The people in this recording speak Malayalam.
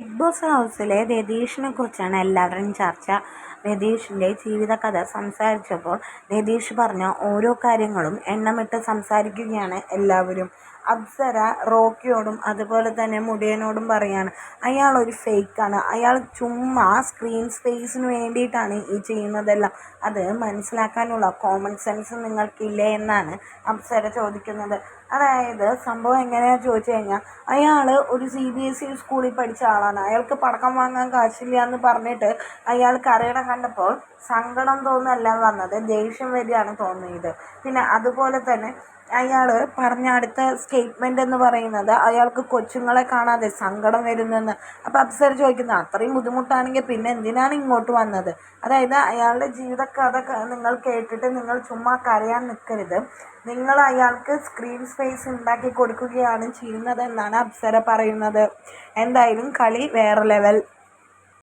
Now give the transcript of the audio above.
ബിഗ് ബോസ് ഹൗസിലെ രതീഷിനെ കുറിച്ചാണ് എല്ലാവരും ചർച്ച. രതീഷിന്റെ ജീവിതകഥ സംസാരിച്ചപ്പോൾ രതീഷ് പറഞ്ഞ ഓരോ കാര്യങ്ങളും എണ്ണമിട്ട് സംസാരിക്കുകയാണ് എല്ലാവരും. അപ്സര റോക്കിയോടും അതുപോലെ തന്നെ മുടിയനോടും പറയാണ് അയാൾ ഒരു ഫേക്കാണ്. അയാൾ ചുമ്മാ സ്ക്രീൻ സ്പേസിന് വേണ്ടിയിട്ടാണ് ഈ ചെയ്യുന്നതെല്ലാം. അത് മനസ്സിലാക്കാനുള്ള കോമൺ സെൻസ് നിങ്ങൾക്കില്ലേ എന്നാണ് അപ്സര ചോദിക്കുന്നത്. അതായത് സംഭവം എങ്ങനെയാണെന്ന് ചോദിച്ചു കഴിഞ്ഞാൽ അയാൾ ഒരു സി ബി എസ് ഇ സ്കൂളിൽ പഠിച്ച ആളാണ് അയാൾക്ക് പടക്കം വാങ്ങാൻ കാശില്ല എന്ന് പറഞ്ഞിട്ട് അയാൾ കരയണ കണ്ടപ്പോൾ സങ്കടം തോന്നുന്നല്ല വന്നത്. ദേഷ്യം വരികയാണ് തോന്നിയത്. പിന്നെ അതുപോലെ തന്നെ അയാൾ പറഞ്ഞ അടുത്ത സ്റ്റേറ്റ്മെന്റ് എന്ന് പറയുന്നത് അയാൾക്ക് കൊച്ചുങ്ങളെ കാണാതെ സങ്കടം വരുന്നെന്ന്. അപ്പോൾ അപ്സർ ചോദിക്കുന്നത് അത്രയും ബുദ്ധിമുട്ടാണെങ്കിൽ പിന്നെ എന്തിനാണ് ഇങ്ങോട്ട് വന്നത്? അതായത് അയാളുടെ ജീവിതക്കഥ നിങ്ങൾ കേട്ടിട്ട് നിങ്ങൾ ചുമ്മാ കരയാൻ നിൽക്കരുത്. നിങ്ങൾ അയാൾക്ക് സ്ക്രീൻ സ്പേസ് ഉണ്ടാക്കി കൊടുക്കുകയാണ് ചെയ്യുന്നത് എന്നാണ് അപ്സര പറയുന്നത്. എന്തായാലും കളി വേറെ ലെവൽ